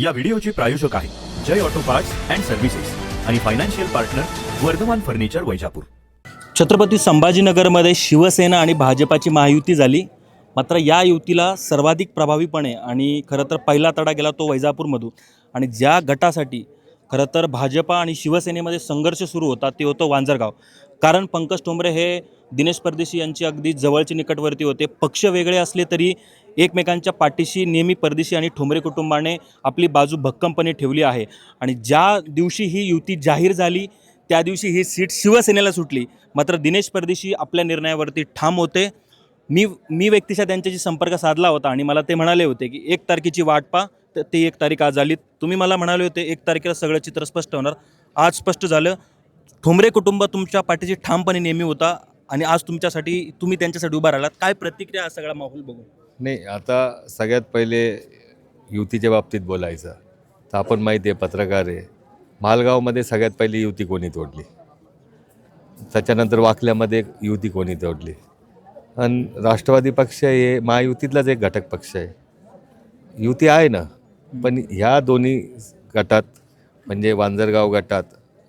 या व्हिडिओचे प्रायोजक आहेत Jay auto parts and services आणि financial partner Vardhaman furniture Vaijapur. Chhatrapati संभाजीनगरमध्ये Shiv Sena आणि भाजपाची महायुती झाली. मात्र या युतीला सर्वाधिक प्रभावीपणे आणि खरं तर पहिला तडा गेला तो वैजापूरमधून. आणि ज्या गटासाठी खरं तर भाजपा आणि शिवसेनेमध्ये संघर्ष सुरू होता ते होतं वांजरगाव. कारण पंकज ठोंबरे हे दिनेश परदेशी यांची अगदी जवळचे निकटवर्ती होते. पक्ष वेगळे असले तरी एकमेकांच्या पाठीशी नेहमी परदेशी आणि ठोंबरे कुटुंबाने आपली बाजू भक्कमपणे ठेवली आहे. आणि ज्या दिवशी ही युती जाहीर झाली त्या दिवशी ही सीट शिवसेनेला सुटली. मात्र दिनेश परदेशी आपल्या निर्णयावरती ठाम होते. मी मी व्यक्तिशः त्यांच्याशी संपर्क साधला होता आणि मला ते म्हणाले होते की एक तारखेची वाट पा तर ते एक तारीख आज आली. तुम्ही मला म्हणाले होते एक तारखेला सगळं चित्र स्पष्ट होणार. आज स्पष्ट झालं. ठोंबरे कुटुंब तुमच्या पाठीशी ठामपणे नेहमी होता आणि आज तुमच्यासाठी तुम्ही त्यांच्यासाठी उभा राहिलात. काय प्रतिक्रिया हा सगळा माहोल बघून? नाही आता सगळ्यात पहिले युतीच्या बाबतीत बोलायचं. तर आपण माहिती आहे पत्रकार आहे. मालगावमध्ये सगळ्यात पहिली युती कोणी तोडली? त्याच्यानंतर वाकल्यामध्ये युती कोणी तोडली? आणि राष्ट्रवादी पक्ष हे महायुतीतलाच एक घटक पक्ष आहे. युती आहे ना पण ह्या दोन्ही गटात म्हणजे वांजरगाव गटात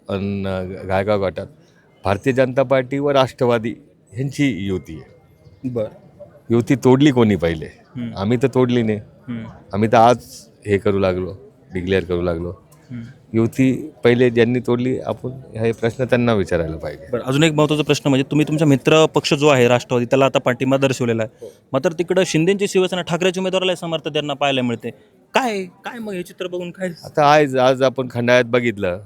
आणि गायगाव गटात भारतीय जनता पार्टी व राष्ट्रवादी ह्यांची युती आहे. बरं. युती तोडली कोणी पहिले. आम्ही तर तोडली नाही. आम्ही तर आज हे करू लागलो डिक्लेअर करू लागलो. युती पहिले ज्यांनी तोडली आपण हे प्रश्न त्यांना विचारायला पाहिजे. अजून एक महत्त्वाचा प्रश्न म्हणजे तुम्ही तुमचा मित्र पक्ष जो आहे राष्ट्रवादी त्याला आता पाठिंबा दर्शवलेला आहे. मात्र तिकडं शिंदेची शिवसेना ठाकरेच्या उमेदवाराला समर्थ त्यांना पाहायला मिळते. काय काय मग हे चित्र बघून काय? आता आज आज आपण खंडाळ्यात बघितलं.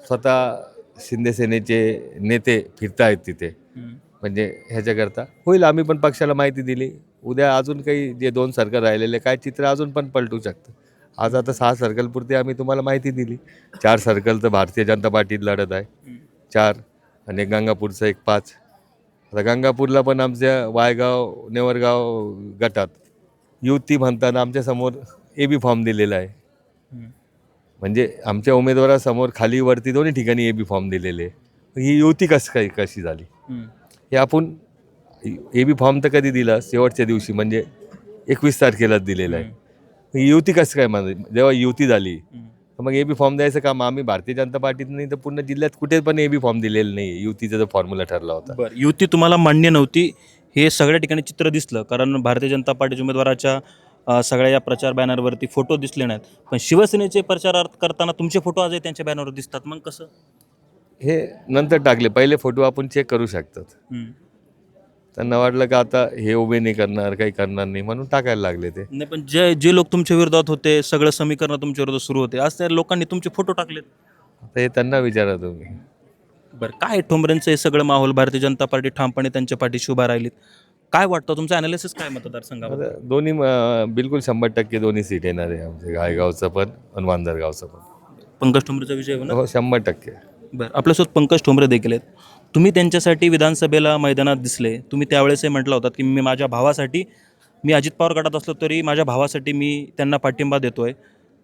स्वतः शिंदे सेनेचे नेते फिरतायत तिथे. म्हणजे ह्याच्याकरता? होईल आम्ही पण पक्षाला माहिती दिली. उद्या अजून काही जे दोन सर्कल राहिलेले काय चित्र अजून पण पलटू शकतं. आज आता सहा सर्कलपुरती आम्ही तुम्हाला माहिती दिली. चार सर्कल तर भारतीय जनता पार्टीत लढत आहे. चार आणि एक गंगापूरचं एक पाच. आता गंगापूरला पण आमच्या वायगाव नेवरगाव गटात युती म्हणताना आमच्यासमोर ए बी फॉर्म दिलेला आहे. म्हणजे आमच्या उमेदवारासमोर खाली वरती दोन्ही ठिकाणी ए बी फॉर्म दिलेले आहे. ही युती कसं काय कशी झाली? हे आपण ए बी फॉर्म तर कधी दिला? शेवटच्या दिवशी म्हणजे एकवीस तारखेलाच दिलेला आहे. युती कसं काय म्हणजे जेव्हा युती झाली तर मग ए बी फॉर्म द्यायचं काम आम्ही भारतीय जनता पार्टीत नाही तर पूर्ण जिल्ह्यात कुठे पण ए बी फॉर्म दिलेलं नाही. युतीचा जो फॉर्म्युला ठरला होता. बरं युती तुम्हाला मान्य नव्हती. हे सगळ्या ठिकाणी चित्र दिसलं कारण भारतीय जनता पार्टीच्या उमेदवाराच्या सगळ्या या प्रचार बॅनरवरती फोटो दिसले नाहीत. पण शिवसेनेचे प्रचार करताना तुमचे फोटो आजही त्यांच्या बॅनरवर दिसतात. मग कसं? हे नंतर टाकले. पहिले फोटो आपण चेक करू शकतात. त्यांना वाटलं का आता हे उभे नाही करणार काही करणार नाही म्हणून टाकायला लागले ते. नाही पण जे जे लोक तुमच्या विरोधात होते सगळं समीकरण तुमच्या विरोधात सुरू होते. आज त्या लोकांनी तुमचे फोटो टाकलेत. आता हे त्यांना विचारा तुम्ही. बरं काय ठोंबरेंचं हे सगळं माहोल? भारतीय जनता पार्टी ठामपणे त्यांच्या पाठीशी उभा राहिलीत. काय वाटतं? तुमचं अनालिसिस काय मतदारसंघामध्ये? आता दोन्ही अं, बिलकुल शंभर टक्के दोन्ही सीट येणार आहे आमचे गायगावचं पण आणि वांदरगावचं पण. पंकज ठोंबरेचा विजय होणार? हो शंभर टक्के. बरं आपल्यासोबत पंकज ठोंबरे देखील आहेत. तुम्ही त्यांच्यासाठी विधानसभेला मैदानात दिसले. तुम्ही त्यावेळेसही म्हटलं होतात की मी माझ्या भावासाठी मी अजित पवार गटात असलो तरी माझ्या भावासाठी मी त्यांना पाठिंबा देतोय.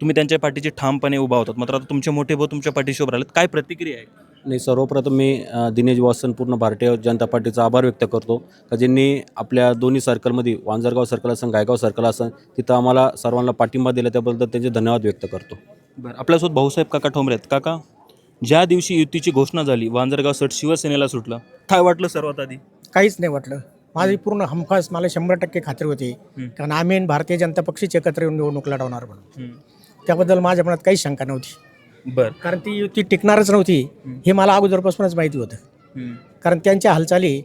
तुम्ही त्यांच्या पाठीशी ठामपणे उभा होतात. मात्र आता तुमचे मोठे भाऊ तुमच्या पाठीशी उभे राहिलेत. काय प्रतिक्रिया आहे? नाही सर्वप्रथम मी दिनेश वासन पूर्ण भारतीय जनता पार्टीचा आभार व्यक्त करतो. का ज्यांनी आपल्या दोन्ही सर्कलमध्ये वांजरगाव सर्कल असेल गायगाव सर्कल असेल तिथं आम्हाला सर्वांना पाठिंबा दिला त्याबद्दल त्यांचे धन्यवाद व्यक्त करतो. बरं आपल्यासोबत भाऊसाहेब काका ठोंबरे आहेत. काका? ज्या दिवशी युतीची घोषणा झाली वांजरगाव सट शिवसेनेला सुटलं. काय वाटलं सर्वात आधी? काहीच नाही वाटलं. माझी पूर्ण हमखास मला शंभर टक्के खात्री होती. कारण आम्ही आणि भारतीय जनता पक्षीच एकत्र येऊन निवडणूक लढवणार म्हणून. त्याबद्दल माझ्या मनात काहीच शंका नव्हती. बरं. कारण ती युती टिकणारच नव्हती हे मला अगोदरपासूनच माहिती होतं. कारण त्यांच्या हालचाली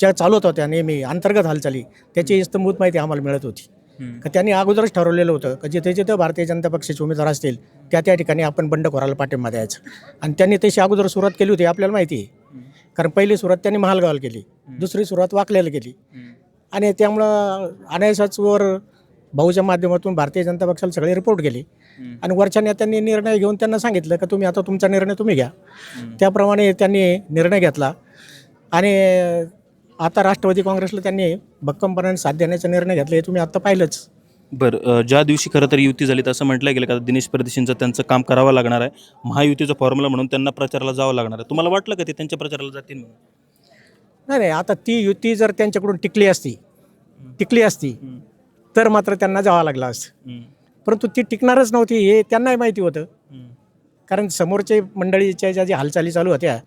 ज्या चालवत होत्या नेहमी अंतर्गत हालचाली त्याची इस्तंभूत माहिती आम्हाला मिळत होती. का त्यांनी अगोदरच ठरवलेलं होतं की जिथे जिथे भारतीय जनता पक्षाचे उमेदवार असतील त्या त्या ठिकाणी आपण बंडखोराला पाठिंबा द्यायचा. आणि त्यांनी तशी अगोदर सुरुवात केली होती आपल्याला माहिती आहे. कारण पहिली सुरुवात त्यांनी महालगावला केली दुसरी सुरुवात वाकल्याला केली. आणि त्यामुळं अनायसाच वर भाऊच्या माध्यमातून भारतीय जनता पक्षाला सगळे रिपोर्ट केले आणि वरच्या नेत्यांनी निर्णय घेऊन त्यांना सांगितलं की तुम्ही आता तुमचा निर्णय तुम्ही घ्या. त्याप्रमाणे त्यांनी निर्णय घेतला. आणि आता राष्ट्रवादी काँग्रेसला त्यांनी भक्कमपणाने साथ देण्याचा निर्णय घेतला हे तुम्ही आता पाहिलंच. बरं ज्या दिवशी खरं तर युती झाली तसं म्हटलं गेलं का दिनेश परदेशींचं त्यांचं काम करावं लागणार आहे. महायुतीचा फॉर्म्युला म्हणून त्यांना प्रचाराला जावं लागणार आहे. तुम्हाला वाटलं का ते त्यांच्या प्रचाराला जातील म्हणून? नाही नाही आता ती युती जर त्यांच्याकडून टिकली असती टिकली असती तर मात्र त्यांना जावं लागलं असतं. परंतु ती टिकणारच नव्हती हे त्यांनाही माहिती होतं. कारण समोरचे मंडळीच्या ज्या ज्या हालचाली चालू होत्या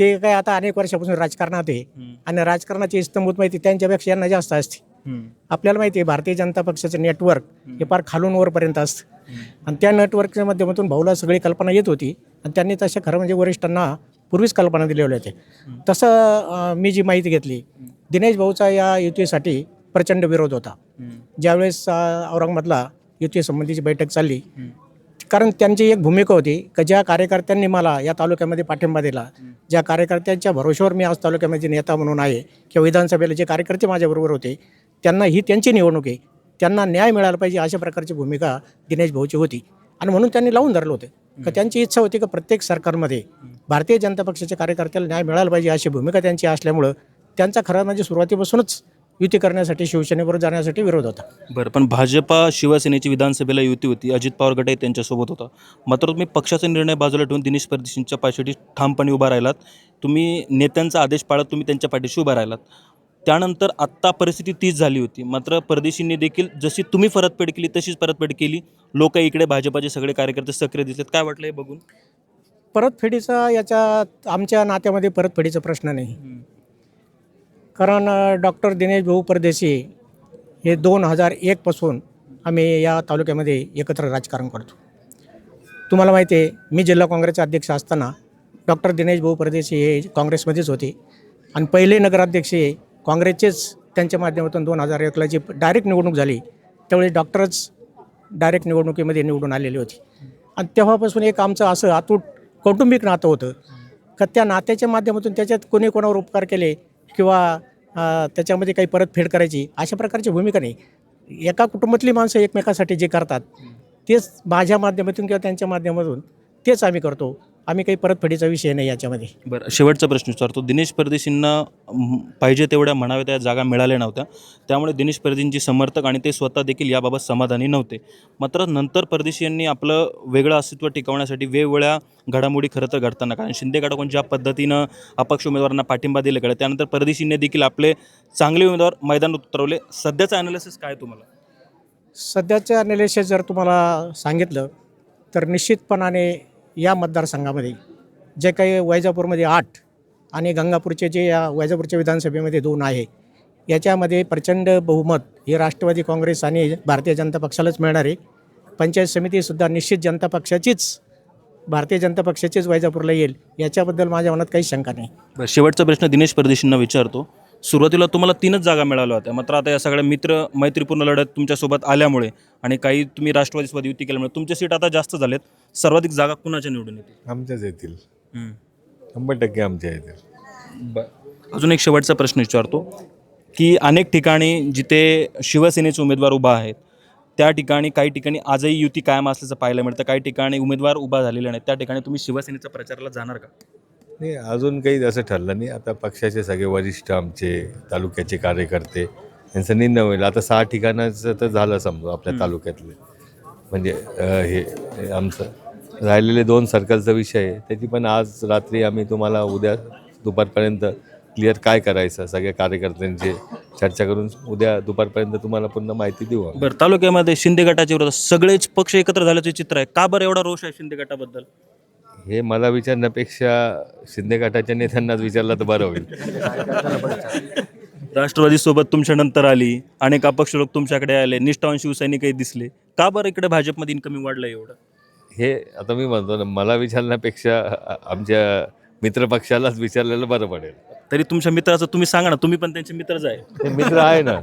ते काय आता अनेक वर्षापासून राजकारणात आहे. आणि राजकारणाची इस्तंभूत माहिती त्यांच्यापेक्षा यांना जास्त असते. आपल्याला माहिती आहे भारतीय जनता पक्षाचं नेटवर्क हे फार खालून वरपर्यंत असतं. आणि त्या नेटवर्कच्या माध्यमातून भाऊला सगळी कल्पना येत होती. आणि त्यांनी तशा खरं म्हणजे वरिष्ठांना पूर्वीच कल्पना दिलेल्या होत्या. तसं मी जी माहिती घेतली दिनेश भाऊचा या युतीसाठी प्रचंड विरोध होता. ज्यावेळेस औरंगाबादला युती संबंधीची बैठक चालली कारण त्यांची एक भूमिका होती की ज्या कार्यकर्त्यांनी मला या तालुक्यामध्ये पाठिंबा दिला ज्या कार्यकर्त्यांच्या भरोश्यावर मी आज तालुक्यामध्ये नेता म्हणून आहे किंवा विधानसभेला जे कार्यकर्ते माझ्याबरोबर होते त्यांना ही त्यांची निवडणूक आहे. त्यांना न्याय मिळाला पाहिजे अशा प्रकारची भूमिका दिनेश भाऊची होती. आणि म्हणून त्यांनी लावून धरलं होतं. का त्यांची इच्छा होती की प्रत्येक सरकारमध्ये भारतीय जनता पक्षाच्या कार्यकर्त्याला न्याय मिळाला पाहिजे अशी भूमिका त्यांची असल्यामुळं त्यांचा खरं म्हणजे सुरुवातीपासूनच युती करण्यासाठी शिवसेनेबरोबर जाण्यासाठी विरोध होता. बरं पण भाजपा शिवसेनेची विधानसभेला युती होती अजित पवार गटही त्यांच्यासोबत होता. मात्र तुम्ही पक्षाचा निर्णय बाजूला ठेवून दिनेश परदेशींच्या पाठीशी ठामपणे उभा राहिलात. तुम्ही नेत्यांचा आदेश पाळत तुम्ही त्यांच्या पाठीशी उभा राहिलात. त्यानंतर आत्ता परिस्थिती तीच झाली होती. मात्र परदेशींनी देखील जशी तुम्ही परतफेड केली तशीच परतफेड केली. लोक इकडे भाजपाचे सगळे कार्यकर्ते सक्रिय दिसलेत. काय वाटलं हे बघून? परतफेडीचा याच्या आमच्या नात्यामध्ये परतफेडीचा प्रश्न नाही. कारण डॉक्टर दिनेश भाऊ परदेशी हे दोन हजार एकपासून आम्ही या तालुक्यामध्ये एकत्र राजकारण करतो. तुम्हाला माहिती आहे मी जिल्हा काँग्रेसचे अध्यक्ष असताना डॉक्टर दिनेश भाऊ परदेशी हे काँग्रेसमध्येच होते. आणि पहिले नगराध्यक्ष हे काँग्रेसचेच त्यांच्या माध्यमातून दोन हजार एकला जी डायरेक्ट निवडणूक झाली त्यावेळी डॉक्टरच डायरेक्ट निवडणुकीमध्ये निवडून आलेली होती. आणि तेव्हापासून एक आमचं असं अतूट कौटुंबिक नातं होतं. का त्या नात्याच्या माध्यमातून त्याच्यात कोणी कोणावर उपकार केले किंवा त्याच्यामध्ये काही परतफेड करायची अशा प्रकारची भूमिका नाही. एका कुटुंबातली माणसं एकमेकासाठी जे करतात तेच माझ्या माध्यमातून किंवा त्यांच्या माध्यमातून तेच आम्ही करतो. आम्ही काही परतफेडीचा विषय नाही याच्यामध्ये. बरं शेवटचा प्रश्न विचारतो. दिनेश परदेशींना म, पाहिजे तेवढ्या म्हणाव्या त्या जागा मिळाल्या नव्हत्या. त्यामुळे दिनेश परदेशींची समर्थक आणि ते स्वतः देखील याबाबत समाधानी नव्हते. मात्र नंतर परदेशी यांनी आपलं वेगळं अस्तित्व टिकवण्यासाठी वेगवेगळ्या घडामोडी खरं तर घडताना कारण शिंदे गटाकडून ज्या पद्धतीनं अपक्ष उमेदवारांना पाठिंबा दिले गेला त्यानंतर परदेशींनी देखील आपले चांगले उमेदवार मैदानात उतरवले. सध्याचं ॲनालिसिस काय तुम्हाला? सध्याच्या अनालिसिस जर तुम्हाला सांगितलं तर निश्चितपणाने या मतदारसंघामध्ये जे काही वैजापूरमध्ये आठ आणि गंगापूरचे जे या वैजापूरच्या विधानसभेमध्ये दोन आहे याच्यामध्ये प्रचंड बहुमत हे राष्ट्रवादी काँग्रेस आणि भारतीय जनता पक्षालाच मिळणार आहे. पंचायत समितीसुद्धा निश्चित जनता पक्षाचीच भारतीय जनता पक्षाचीच वैजापूरला येईल याच्याबद्दल माझ्या मनात काही शंका नाही. बरं शेवटचा प्रश्न दिनेश परदेशींना विचारतो. सुरुवातीला तुम्हाला तीनच जागा मिळाल्या होत्या मात्र आता या सगळ्या मित्र मैत्रीपूर्ण लढत तुमच्यासोबत आल्यामुळे आणि काही तुम्ही राष्ट्रवादीसोबत युती केल्यामुळे तुमचे सीट आता जास्त झालेत. सर्वाधिक जागा कुणाच्या निवडून येतील? आमच्याच येतील. शंभर टक्के आमच्या येतील. अजून एक शेवटचा प्रश्न विचारतो की अनेक ठिकाणी जिथे शिवसेनेचे उमेदवार उभा आहेत त्या ठिकाणी काही ठिकाणी आजही युती कायम असल्याचं पाहायला मिळतं. काही ठिकाणी उमेदवार उभा झालेले नाहीत. त्या ठिकाणी तुम्ही शिवसेनेच्या प्रचाराला जाणार का? नाही अजून काही असं ठरलं नाही. आता पक्षाचे सगळे वरिष्ठ आमचे तालुक्याचे कार्यकर्ते यांचं निर्णय होईल. आता सहा ठिकाणाचं तर झालं समजू आपल्या तालुक्यातले. म्हणजे अं, हे हे आमचं. राहिलेले दोन सर्कलचा विषय आहे. त्याची पण आज रात्री आम्ही तुम्हाला उद्या दुपारपर्यंत क्लिअर काय करायचं सगळ्या कार्यकर्त्यांची चर्चा करून उद्या दुपारपर्यंत तुम्हाला पूर्ण माहिती देऊ आम्ही. बरं तालुक्यामध्ये शिंदे गटाच्या विरोधात सगळेच पक्ष एकत्र झाल्याचे चित्र आहे. का बरं एवढा रोष आहे शिंदे गटाबद्दल? हे मला विचारण्यापेक्षा शिंदे गटाच्या नेत्यांनाच विचारलं तर बरं होईल. राष्ट्रवादी सोबत तुमच्या नंतर आली अनेक अपक्ष लोक तुमच्याकडे आले निष्ठावान शिवसैनिकही दिसले. का बरं इकडे भाजपमध्ये इन्कमिंग वाढलं एवढं? हे आता मी म्हणतो ना मला विचारण्यापेक्षा आमच्या मित्रपक्षालाच विचारलेलं बरं पडेल. तरी तुमच्या मित्राचं तुम्ही सांगा ना तुम्ही पण त्यांचे मित्रच आहे ते मित्र आहे ना.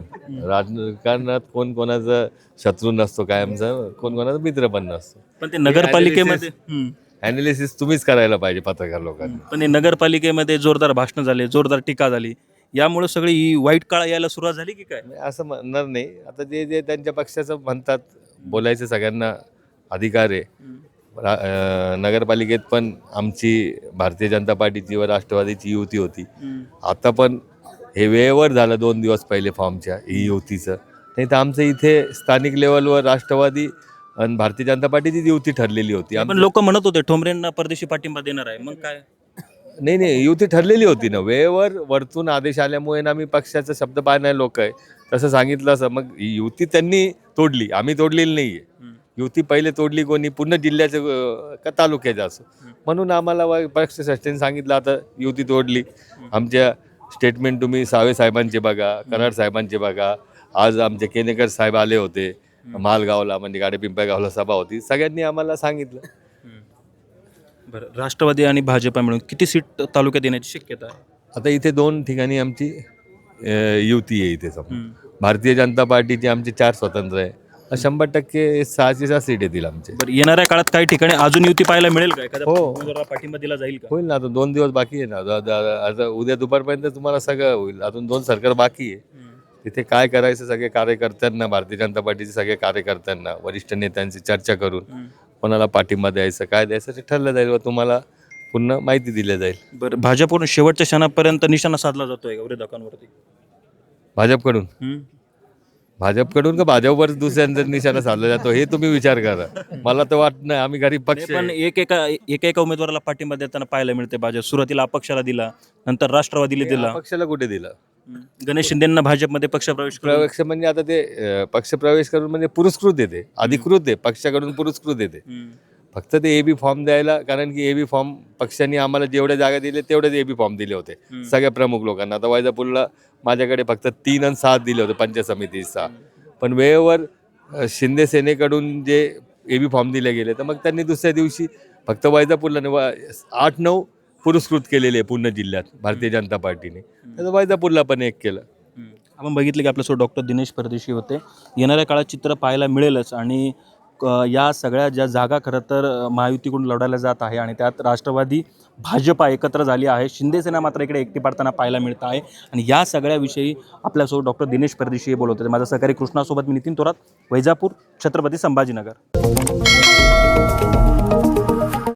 राजकारणात कोण कोणाचा शत्रू नसतो कायमचा कोण कोणाचा मित्र पण नसतो. पण ते नगरपालिकेमध्ये हम्म. अनालिसिस तुम्हीच करायला पाहिजे पत्रकार लोकांनी. पण हे नगरपालिकेमध्ये जोरदार भाषणं झाले जोरदार टीका झाली. यामुळे सगळी ही वाईट काळ यायला सुरुवात झाली की काय? नाही, असं म्हणणार नाही. आता जे जे त्यांच्या पक्षाचं म्हणतात बोलायचं सगळ्यांना अधिकार आहे. नगरपालिकेत पण आमची भारतीय जनता पार्टीची व राष्ट्रवादीची युती होती. आता पण हे वेळेवर झालं दोन दिवस पहिले फॉर्मच्या ही युतीचं. नाही तर आमचं इथे स्थानिक लेवलवर राष्ट्रवादी आणि भारतीय जनता पार्टीची युती ठरलेली होती. आम- पण लोक म्हणत होते ठोंबरेंना परदेशी पाठिंबा देणार आहे. मग काय? नाही नाही युती ठरलेली होती ना. वेळेवर वरतून आदेश आल्यामुळे ना आम्ही पक्षाचा शब्द पाळणारे लोक आहे. तसं सांगितलं असं. मग ही युती त्यांनी तोडली. आम्ही तोडलेली नाही आहे युती पहिले तोडली कोणी पूर्ण जिल्ह्याचं का तालुक्याचं असो. म्हणून आम्हाला पक्ष संस्थेने सांगितलं आता युती तोडली. आमच्या स्टेटमेंट तुम्ही सावे साहेबांचे बघा कराड साहेबांचे बघा. आज आमचे केनेकर साहेब आले होते. मालगावला म्हणजे गाडी पिंपळगावला सभा होती. सगळ्यांनी आम्हाला सांगितलं. बरं राष्ट्रवादी आणि भाजपा मिळून किती सीट तालुक्यात येण्याची शक्यता आहे? आता इथे दोन ठिकाणी आमची युती आहे इथे समोर. भारतीय जनता पार्टीचे आमचे चार स्वतंत्र आहे. शंभर टक्के सहाशे सहा सीट येतील आमचे. बरं येणाऱ्या काळात काही ठिकाणी अजून युती पाहायला मिळेल का? एखाद्या हो. उमेदवाराला पाठिंबा दिला जाईल का? होईल ना आता दोन दिवस बाकी आहे ना. आता- आता आता उद्या दुपारपर्यंत तुम्हाला सगळं होईल. अजून दोन सरकार बाकी आहे. तिथे काय करायचं सगळे कार्यकर्त्यांना भारतीय जनता पार्टीचे सगळे कार्यकर्त्यांना वरिष्ठ नेत्यांची चर्चा करून कोणाला पाठिंबा द्यायचं काय द्यायचं ते ठरलं जाईल व तुम्हाला पूर्ण माहिती दिली जाईल. बरं भाजपवरून शेवटच्या क्षणापर्यंत निशाणा साधला जातोय का विरोधकांवरती भाजपकडून? भाजपकडून का भाजपवर दुसऱ्यांचा निशाणा साधला जातो? हे तुम्ही विचार करा. मला तर वाटत नाही आम्ही गरीब पक्ष पण. एक एका एका एका उमेदवाराला पाठिंबा देताना पाहायला मिळते भाजप. सुरुवातीला अपक्षाला दिला नंतर राष्ट्रवादीला दिला. पक्षाला कुठे दिलं? गणेश शिंदेना भाजपमध्ये पक्षप्रवेश प्रवेश म्हणजे आता ते अं, पक्ष प्रवेश करून म्हणजे पुरस्कृत येते अधिकृत आहे पक्षाकडून पुरस्कृत येते हम्म. फक्त ते एबी फॉर्म द्यायला कारण की एबी फॉर्म पक्षांनी आम्हाला जेवढ्या जागा दिले तेवढेच एबी फॉर्म दिले होते. सगळ्या प्रमुख लोकांना. आता वैजापूरला माझ्याकडे फक्त तीन आणि सात दिले होते पंचायत समिती सहा पण वेळेवर शिंदे सेनेकडून जे एबी फॉर्म दिले गेले तर मग त्यांनी दुसऱ्या दिवशी फक्त वैजापूरला आठ नऊ पुरस्कृत केलेले आहे पूर्ण जिल्ह्यात भारतीय जनता पार्टीने. तर वैजापूरला पण एक केलं. आपण बघितलं की आपल्यासोबत डॉक्टर दिनेश परदेशी होते. येणाऱ्या काळात चित्र पाहायला मिळेलच आणि या सगळ्या ज्या जागा खरं तर महायुतीकडून लढवल्या जात आहे आणि त्यात राष्ट्रवादी भाजपा एकत्र झाली आहे. शिंदेसेना मात्र इकडे एकटी पाडताना पाहायला मिळत आहे. आणि या सगळ्याविषयी आपल्यासोबत डॉक्टर दिनेश परदेशी हे बोलत होते. माझा सहकारी कृष्णासोबत मी नितीन थोरात वैजापूर छत्रपती संभाजीनगर.